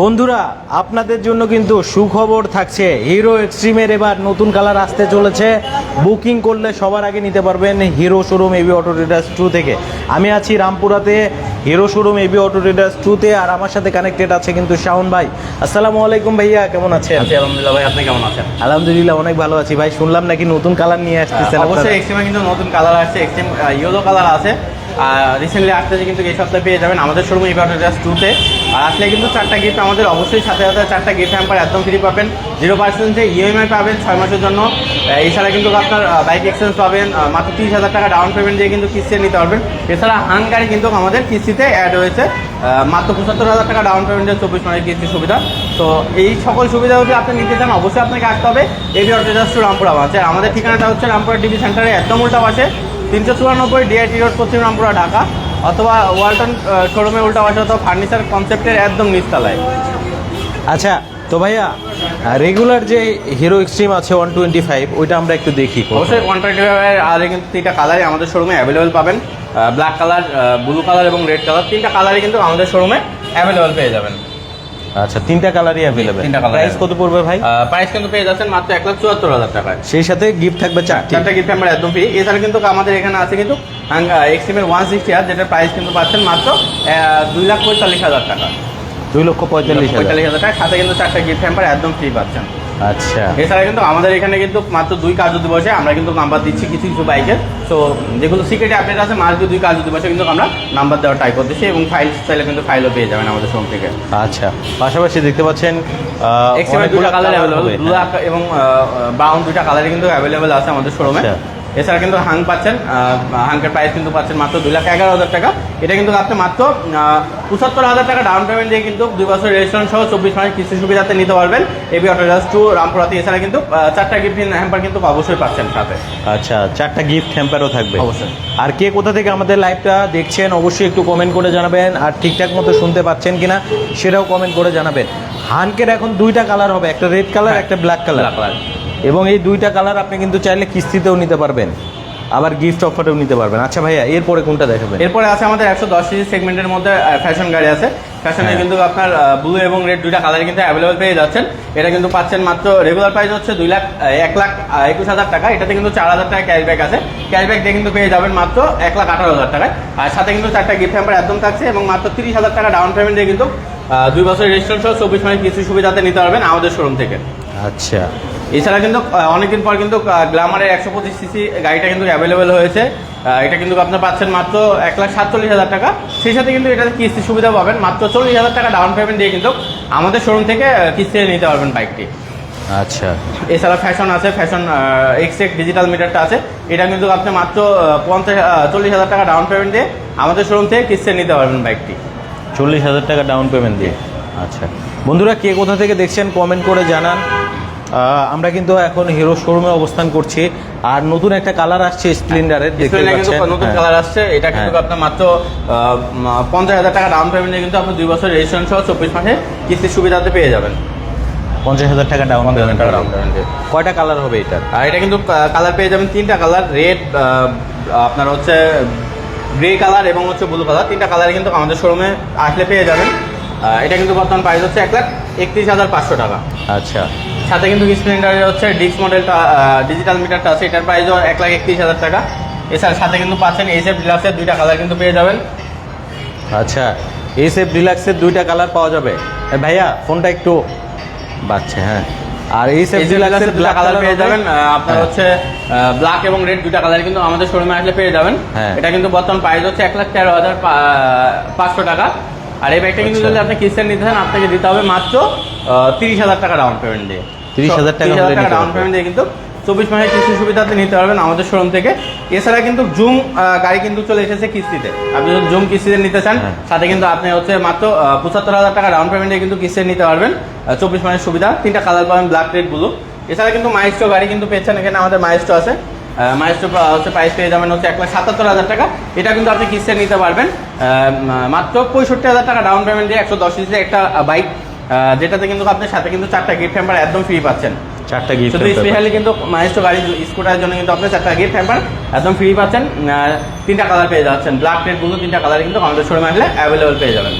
বন্ধুরা আপনাদের জন্য কিন্তু সুখবর থাকছে। হিরো এক্সট্রিমের এবার নতুন কালার আসতে চলেছে। বুকিং করলে সবার আগে নিতে পারবেন Hero showroom AB Auto Traders two থেকে। আমি আছি রামপুরাতে Hero showroom AB Auto Traders টুতে আর আমার সাথে কানেক্টেড আছে কিন্তু শাওন ভাই। আসসালামু আলাইকুম ভাইয়া কেমন আছেন? আছি আলহামদুলিল্লাহ ভাই আপনি কেমন আছেন? আলহামদুলিল্লাহ অনেক ভালো আছি ভাই। শুনলাম নাকি নতুন কালার নিয়ে আসতেছেন অবশ্যই এক্সট্রিমে কিন্তু নতুন কালার আসছে। এক্সট্রিম ইয়েলো কালার আছে। রিসেন্টলি আসতেছে কিন্তু এই সপ্তাহে পেয়ে যাবেন, আমাদের শোরুম ইভার্টার টুতে আর আসলে কিন্তু চারটা গিফট আমাদের অবশ্যই সাথে সাথে চারটা গিফট হ্যাম্পার একদম ফ্রি পাবেন। জিরো পার্সেন্টে ইএমআই পাবেন ছয় মাসের জন্য। এছাড়া কিন্তু আপনার বাইক এক্সচেঞ্জ পাবেন মাত্র তিরিশ হাজার টাকা ডাউন পেমেন্ট দিয়ে কিন্তু কিস্তি নিতে পারবেন। এছাড়া হান গাড়ি কিন্তু আমাদের কিস্তিতে অ্যাড হয়েছে মাত্র পঁচাত্তর হাজার টাকা ডাউন পেমেন্টের চব্বিশ মাসের কিস্তি সুবিধা। তো এই সকল সুবিধা যদি আপনি নিতে চান, অবশ্যই আপনাকে আসতে হবে। এবি অটোজাস টু রামপুরা আছে আমাদের ঠিকানাটা হচ্ছে রামপুরা টিভি সেন্টারে একদম উল্টা পাশে। তিনশো চুরানব্বই ডিআইটি রোড পশ্চিম রামপুরা ঢাকা অথবা ওয়ালটন শোরুমে উল্টা পাশে অথবা ফার্নিচার কনসেপ্টের একদম নিচতলায়। আচ্ছা তো ভাইয়া রেগুলার যে হিরো এক্সট্রিম আছে ওয়ান টোয়েন্টি ফাইভ ওইটা আমরা একটু দেখি অবশ্যই ওয়ান টোয়েন্টি ফাইভের আর কিন্তু তিনটা কালারই আমাদের শোরুমে অ্যাভেলেবেল পাবেন। ব্ল্যাক কালার ব্লু কালার এবং রেড কালার তিনটা কালারই কিন্তু আমাদের শোরুমে অ্যাভেলেবেল পেয়ে যাবেন। আচ্ছা তিনটা কালারই अवेलेबल তিনটা প্রাইস কত পড়বে ভাই? প্রাইস কিন্তু পেয়ে যাচ্ছেন মাত্র এক লাখ চুয়াত্তর হাজার টাকায়। সেই সাথে গিফট থাকবে চারটি। চারটা গিফট আমরা একদম ফ্রি এছাড়া কিন্তু আমাদের এখানে আছে কিন্তু ওয়ান সিক্সটি আর যেটা প্রাইস কিন্তু পাচ্ছেন মাত্র আহ, দুই লাখ পঁয়তাল্লিশ হাজার টাকা। দুই লক্ষ পঁয়তাল্লিশ হাজার। পঁয়তাল্লিশ হাজার টাকা। সাথে কিন্তু চারটা গিফট হ্যাম্পার একদম ফ্রি পাচ্ছেন। আচ্ছা। এছাড়া কিন্তু আমাদের এখানে কিন্তু মাত্র দুই কাজ দিবসে আমরা কিন্তু নাম্বার দিচ্ছি কিছু কিছু বাইকের তো যেগুলো সিক্রেট আপডেট আছে মাত্র দুই কাজ দিবসে কিন্তু আমরা নাম্বার দেওয়া ট্রাই করতেছি এবং ফাইল চাইলে কিন্তু ফাইলও পেয়ে যাবেন আমাদের শোরুম থেকে। আচ্ছা। পাশাপাশি দেখতে পাচ্ছেন দুটা কালার অ্যাভেলেবল। এবং ব্রাউন দুটা কালারে কিন্তু অ্যাভেলেবেল আছে আমাদের শোরুমে। এছাড়া কিন্তু হাং পাচ্ছেন হাঙ্কের প্রাইস কিন্তু পাচ্ছেন মাত্র দুই লাখ এগারো হাজার টাকা। এটা কিন্তু আপনি মাত্র পঁচাত্তর হাজার টাকা ডাউন পেমেন্ট দিয়ে কিন্তু দুই বছর রেজিস্ট্রেশন সহ চব্বিশ মাসের কিস্তি সুবিধাতে নিতে পারবেন। এবি অটোজাস টু রামপুরাতে। এছাড়া কিন্তু চারটা গিফট হ্যাম্পার কিন্তু অবশ্যই পাচ্ছেন সাথে। আচ্ছা চারটা গিফট হ্যাম্পারও থাকবে। অবশ্যই। আর কে কোথা থেকে আমাদের লাইভটা দেখছেন অবশ্যই একটু কমেন্ট করে জানাবেন। আর ঠিকঠাক মতো শুনতে পাচ্ছেন কিনা সেটাও কমেন্ট করে জানাবেন। হানকের এখন দুইটা কালার হবে একটা রেড কালার হ্যাঁ, একটা ব্ল্যাক কালার color। এবং এই দুইটা কালার আপনি কিন্তু চাইলে কিস্তিতেও নিতে পারবেন। আবার গিফট অফারেও নিতে পারবেন। আচ্ছা ভাইয়া এরপরে কোনটা দেখাবেন? এরপরে আছে আমাদের একশো দশ সিসি সেগমেন্টের মধ্যে ফ্যাশন গাড়ি আছে। ফ্যাশনে। কিন্তু আপনার ব্লু এবং রেড দুইটা কালার কিন্তু অ্যাভেলেবল পেয়ে যাচ্ছেন। এটা কিন্তু পাচ্ছেন মাত্র রেগুলার প্রাইস হচ্ছে দুই লাখ এক লাখ একুশ হাজার টাকা। এটাতে কিন্তু চার হাজার টাকা ক্যাশব্যাক আছে। ক্যাশব্যাক দিয়ে কিন্তু পেয়ে যাবেন মাত্র এক লাখ আঠারো হাজার টাকায়। আর সাথে কিন্তু চারটা গিফট হ্যাম্পার একদম থাকছে এবং মাত্র তিরিশ হাজার টাকা ডাউন পেমেন্ট দিয়ে কিন্তু দুই বছরের রেজিস্ট্রেশন সহ চব্বিশ মাসের কিছু সুবিধাতে নিতে পারবেন আমাদের শোরুম থেকে। আচ্ছা। এছাড়া কিন্তু অনেকদিন পর কিন্তু গ্লামারের একশো পঁচিশ সিসি গাড়িটা কিন্তু অ্যাভেলেবেল হয়েছে। এটা কিন্তু আপনার পাচ্ছেন মাত্র এক লাখ সাতচল্লিশ হাজার টাকা। সেই সাথে কিন্তু এটাতে কিস্তি সুবিধা পাবেন মাত্র চল্লিশ হাজার টাকা ডাউন পেমেন্ট দিয়ে কিন্তু আমাদের শোরুম থেকে কিস্তি নিতে পারবেন বাইকটি আচ্ছা। এছাড়া ফ্যাশন আছে ফ্যাশন এক্স এক ডিজিটাল মিটারটা আছে। এটা কিন্তু আপনি মাত্র পঞ্চাশ চল্লিশ হাজার টাকা ডাউন পেমেন্ট দিয়ে আমাদের শোরুম থেকে কিস্তি নিতে পারবেন বাইকটি চল্লিশ হাজার টাকা ডাউন পেমেন্ট দিয়ে। আচ্ছা। বন্ধুরা কে কোথা থেকে দেখছেন কমেন্ট করে জানান। আমরা কিন্তু এখন হিরো শোরুমে অবস্থান করছি। আর নতুন একটা কালার আসছে স্প্লেন্ডারের দেখতে পাচ্ছেন? নতুন হ্যাঁ। কালার আসছে। এটা কিন্তু হ্যাঁ। আপনার মাত্র পঞ্চাশ হাজার টাকা ডাউন পেমেন্ট কিন্তু আপনি দুই বছর রেজিস্ট্রেশন সহ চব্বিশ মাসে কিস্তির সুবিধাতে পেয়ে যাবেন। পঞ্চাশ হাজার টাকা ডাউন পঞ্চাশ হাজার পেমেন্ট টাকা ডাউন পেমেন্ট কয়টা কালার হবে এটা? আর এটা কিন্তু কালার পেয়ে যাবেন তিনটা কালার রেড আপনার হচ্ছে গ্রে কালার এবং হচ্ছে ব্লু কালার তিনটা কালার কিন্তু আমাদের শোরুমে আসলে পেয়ে যাবেন। এটা কিন্তু বর্তমান প্রাইস হচ্ছে এক লাখ একত্রিশ হাজার পাঁচশো টাকা। আচ্ছা। সাথে কিন্তু স্প্লেন্ডারের হচ্ছে ডিস্ক মডেলটা ডিজিটাল মিটারটা আছে এটার প্রাইসও এক লাখ একত্রিশ হাজার টাকা। এছাড়া সাথে কিন্তু পাচ্ছেন এইচএফ ডিলাক্সের দুইটা কালার কিন্তু পেয়ে যাবেন। আচ্ছা এস এফ ডিলাক্সের দুইটা কালার পাওয়া যাবে। ভাইয়া ফোনটা একটু বাচ্চা হ্যাঁ। আর এফ এইচএফ ডিলাক্সের ব্ল্যাক কালার পেয়ে যাবেন আপনার হ্যাঁ। হচ্ছে ব্ল্যাক এবং রেড দুটা কালার কিন্তু আমাদের শোরুমে আসলে পেয়ে যাবেন। হ্যাঁ। এটা কিন্তু বর্তমান প্রাইস হচ্ছে এক লাখ তেরো হাজার পাঁচশো টাকা। আর এই ব্যাগটা কিন্তু আচ্ছা। যদি আপনি কিস্তের নিতে চান আপনাকে দিতে হবে মাত্র তিরিশ হাজার টাকা ডাউন পেমেন্ট দিয়ে। 30,000 টাকা 30,000 হলে টাকা ডাউন পেমেন্ট দিয়ে কিন্তু চব্বিশ মাসের কিস্তি সুবিধাতে নিতে পারবেন আমাদের শোরুম থেকে। এছাড়া কিন্তু জুম গাড়ি কিন্তু চলে এসেছে কিস্তিতে। আপনি যদি জুম কিস্তিতে নিতে চান হ্যাঁ। সাথে কিন্তু আপনি হচ্ছে মাত্র পঁচাত্তর হাজার টাকা ডাউন পেমেন্ট কিন্তু নিতে পারবেন চব্বিশ মাসের সুবিধা। তিনটা কালার পাবেন ব্ল্যাক রেড ব্লু এছাড়া কিন্তু মাইস্টো গাড়ি কিন্তু পেয়েছেন এখানে আমাদের মাইস্টো আছে। মাইস্টো হচ্ছে প্রাইস পেয়ে যাবেন হচ্ছে এক লাখ সাতাত্তর হাজার টাকা। এটা কিন্তু আপনি কিস্তি নিতে পারবেন আহ, মাত্র পঁয়ষট্টি হাজার টাকা ডাউন পেমেন্ট দিয়ে একশো দশ একটা বাইক যেটাতে কিন্তু আপনার সাথে কিন্তু চারটা গিফট হ্যাম্পার একদম ফ্রি পাচ্ছেন। চারটা গিফট শুধু স্পেশালি কিন্তু মাইস্টো গাড়ি স্কুটারের জন্য কিন্তু আপনি চারটা গিফট হ্যাম্পার একদম ফ্রি পাচ্ছেন। তিনটা কালার পেয়ে যাচ্ছেন। ব্ল্যাক রেড ব্লু তিনটা কালার কিন্তু আমাদের শোরুমে আসলে অ্যাভেলেবল পেয়ে যাবেন।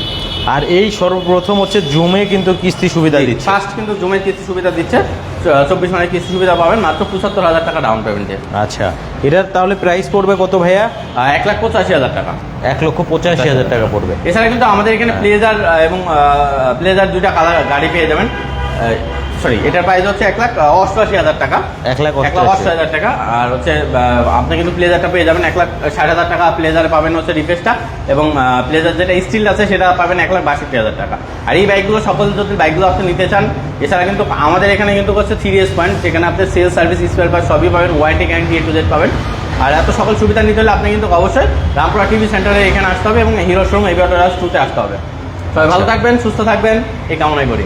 আর এই সর্বপ্রথম হচ্ছে জুমে কিন্তু কিস্তি সুবিধা দিচ্ছে। ফার্স্ট কিন্তু জমির কিস্তি সুবিধা দিচ্ছে। চব্বিশ মাসের কিস্তি সুবিধা পাবেন। মাত্র পঁচাত্তর হাজার টাকা ডাউন পেমেন্টে আচ্ছা। এটার তাহলে প্রাইস পড়বে কত ভাইয়া? এক লাখ পঁচাশি হাজার টাকা। এক লক্ষ পঁচাশি হাজার টাকা পড়বে। এছাড়া কিন্তু আমাদের এখানে প্লেজার এবং প্লেজার দুইটা কালার গাড়ি পেয়ে যাবেন। সরি এটার প্রাইস হচ্ছে এক লাখ অষ্টআশি হাজার টাকা। এক লাখ এক লাখ অষ্টআশি। হাজার টাকা। আর হচ্ছে আপনি কিন্তু প্লেজারটা পেয়ে যাবেন। এক লাখ ষাট হাজার টাকা প্লেজারে পাবেন হচ্ছে রিফ্রেশটা এবং প্লেজার যেটা স্টিল আছে সেটা পাবেন এক লাখ বাষট্টি হাজার টাকা। আর এই বাইকগুলো সকল যদি বাইকগুলো আপনি নিতে চান এছাড়া কিন্তু আমাদের এখানে কিন্তু হচ্ছে থ্রি এস পয়েন্ট যেখানে আপনি সেলস সার্ভিস স্পেয়ার পার্ট সবই পাবেন warranty guarantee A to Z পাবেন। আর এত সকল সুবিধা নিতে হলে আপনি কিন্তু অবশ্যই রামপুরা টিভি সেন্টারে এখানে আসতে হবে এবং হিরো শোরুম এবার টুতে আসতে হবে। সবাই ভালো থাকবেন সুস্থ থাকবেন এই কামনাই করি।